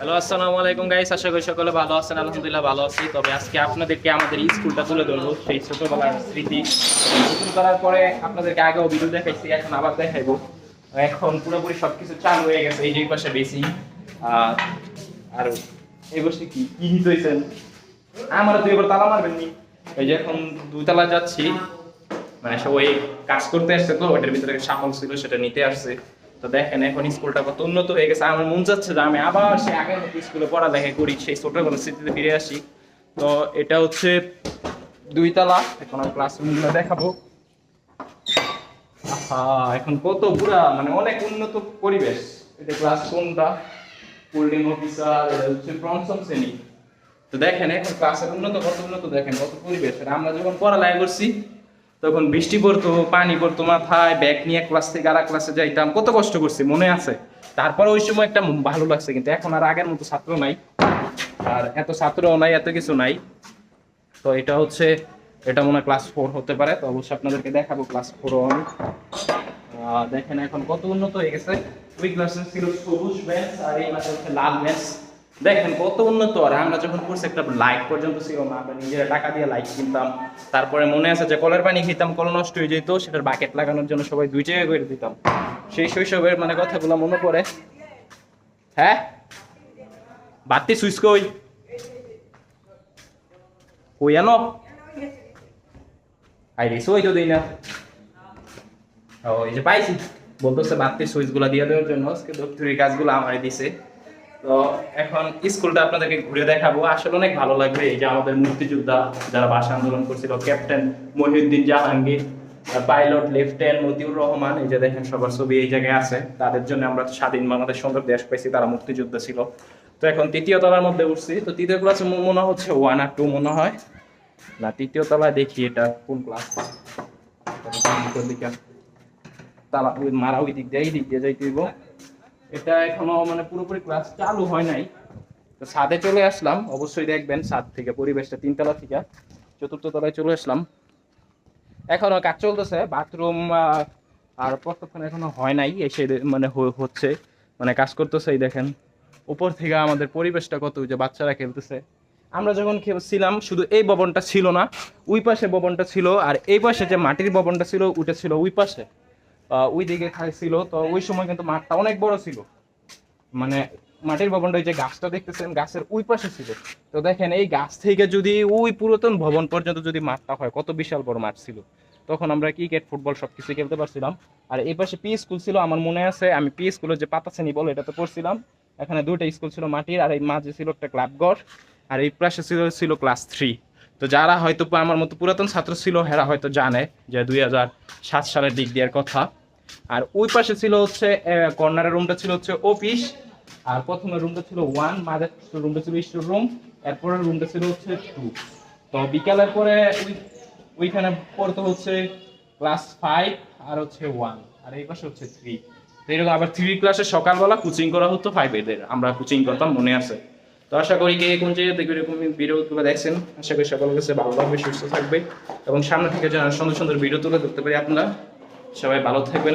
Hello আসসালামু আলাইকুম guys আশা করি সকলে ভালো আছেন, আলহামদুলিল্লাহ ভালো আছি। তবে আজকে আপনাদেরকে আমাদের স্কুলটা তুলে ধরবো, সেই ছোটবেলার স্মৃতি। শুরু করার পরে আপনাদেরকে আগেও ভিডিও দেখাইছি, এখন আবার দেখাইবো। এখন পুরোপুরি সবকিছু চালু হয়ে গেছে, এই যে পাশে বেশি। আর এই বসে কি? কি হিট হয়েছেন আমার দুই এবার তালা মারবেন নি এই যে এখন দুতলা যাচ্ছি। মানে সব ওই কাজ করতে আসছে তো, ওটার ভিতরে সামল ছিল, সেটা নিতে আসছে। তো দেখেন, এখন স্কুলটা কত উন্নত হয়ে গেছে। আমার মন যাচ্ছে যে আমি আবার সেই আগের স্কুলে পড়ালেখা করি, সেই ছোটবেলার স্মৃতিতে ফিরে আসি। তো এটা হচ্ছে দুইতলা। এখন আমি ক্লাসরুমগুলো দেখাবো। এখন কত পুরা মানে অনেক উন্নত পরিবেশ। এটা ক্লাস কোনটা? হোল্ডিং অফিসার এটা হচ্ছে পঞ্চম শ্রেণি। তো দেখেন, এখন ক্লাসের উন্নত, কত উন্নত দেখেন, কত পরিবেশ। আমরা যখন পড়ালেখা করছি তখন বৃষ্টি পড়তো, পানি পড়তো, মাথায় ব্যাগ নিয়ে ক্লাস থেকে আর ক্লাসে যাইতাম। কত কষ্ট করছি, মনে আছে? তারপর ওই সময় একটা ভালো লাগছে কিন্তু এখন আর আগের মতো ছাত্র নাই। আর এত ছাত্রও নাই, এত কিছু নাই। তো এটা হচ্ছে, এটা মনে হয় ক্লাস ফোর হতে পারে। তো অবশ্যই আপনাদেরকে দেখাবো ক্লাস ফোর আমি দেখেন এখন কত উন্নত হয়ে গেছে। ওই ক্লাসে ছিল সবুজ বেঞ্চ আর এই ক্লাসে হচ্ছে লাল বেঞ্চ দেখেন, কত উন্নত। আর আমরা যখন পড়ছি একটা লাইট পর্যন্ত ছিল না, আমরা নিজেরা টাকা দিয়ে লাইট কিনতাম তারপরে মনে আছে যে কলের পানি খেতাম, কল নষ্ট হয়ে যেত, সেটার বাকেট লাগানোর জন্য সবাই দুই জায়গায় করে দিতাম। সেই শৈশবের মানে কথাগুলো মনে পড়ে। হ্যাঁ? বাতি সুইচ কই? কই আনো? আই রে সই তো দিই না। ও, এই যে পাইছি। বলতেছে বাতির সুইচগুলা দিয়ে দেওয়ার জন্য, আজকে দপ্তরি কাজগুলো আমারই দিছে। তো এখন স্কুলটা আপনাদেরকে ঘুরে দেখাবো। আসলে অনেক ভালো লাগবে এই যে আমাদের মুক্তিযোদ্ধা যারা ভাষা আন্দোলন করছিল, captain Mohiuddin Jahangir, pilot lieutenant Motiur Rahman, এই যে দেখেন সবার ছবি এই জায়গায় আছে। তাদের জন্য আমরা স্বাধীন বাংলাদেশ সুন্দর দেশ পাইছি, তারা মুক্তিযোদ্ধা ছিল। তো এখন তৃতীয় তলার মধ্যে উঠছি। তো তৃতীয় ক্লাসে মনে হচ্ছে ওয়ান আর টু মনে হয়। না, তৃতীয় তলায় দেখি এটা কোন ক্লাস তালা মারা ওই দিক দিয়ে, এই দিক দিয়ে যাইতে এটা এখনও মানে পুরোপুরি ক্লাস চালু হয় নাই। তো ছাদে চলে আসলাম, অবশ্যই দেখবেন ছাদ থেকে, পরিবেশটা তিনতলা থেকে। চতুর্থ তলায় চলে আসলাম। এখনও কাজ চলতেছে বাথরুম আর প্রস্তাবখানে এখনও হয় নাই এসে মানে হচ্ছে মানে কাজ করতেছে, এই দেখেন। উপর থেকে আমাদের পরিবেশটা কত যে বাচ্চারা খেলতেছে। আমরা যখন খেলছিলাম, শুধু এই ভবনটা ছিল না, ওই পাশে ভবনটা ছিল, আর এই পাশে যে মাটির ভবনটা ছিল, ওইটা ছিল ওই পাশে। ওই দিকে খাইছিল। তো ওই সময় কিন্তু মাঠটা অনেক বড় ছিল। মানে মাটির ভবনটা ওই যে গাছটা দেখতেছেন, গাছের ওই পাশে ছিল। তো দেখেন, এই গাছ থেকে যদি ওই পুরাতন ভবন পর্যন্ত যদি মাঠটা হয়, কত বিশাল বড় মাঠ ছিল। তখন আমরা ক্রিকেট, ফুটবল সবকিছু খেলতে পারছিলাম। আর এই পাশে পি স্কুল ছিল, আমার মনে আছে, আমি পি স্কুলের যে পাতা শ্রেণি বল এটাতে পড়ছিলাম। এখানে দুইটা স্কুল ছিল মাটির, আর এই মাঝে ছিল একটা ক্লাবঘর আর এই পাশে ছিল ছিল ক্লাস থ্রি। তো যারা হয়তো আমার মতো পুরাতন ছাত্র ছিল, হেরা হয়তো জানে যে দুই হাজার সাত সালের দিক দেওয়ার কথা। আর ওই পাশে ছিল হচ্ছে কর্নারের রুমটা ছিল হচ্ছে অফিস আর প্রথমের রুমটা ছিল ওয়ান মাঝের রুমটা ছিল স্টোর রুম এরপরের রুমটা ছিল হচ্ছে টু তো বিকালের পরে ওই, ওইখানে পড়তে হচ্ছে ক্লাস ফাইভ আর হচ্ছে ওয়ান আর এই পাশে হচ্ছে থ্রি তো এরকম আবার থ্রি ক্লাসে সকালবেলা কোচিং করা হতো ফাইভ এদের আমরা কোচিং করতাম, মনে আছে। তো আশা করি কে কোন জায়গা থেকে এরকম ভিডিওগুলো দেখছেন, আশা করি সকলের কাছে ভালো লাগবে সুস্থ থাকবে, এবং সামনে থেকে যেন সুন্দর সুন্দর ভিডিও তুলে ধরতে পারি আপনারা সবাই ভালো থাকবেন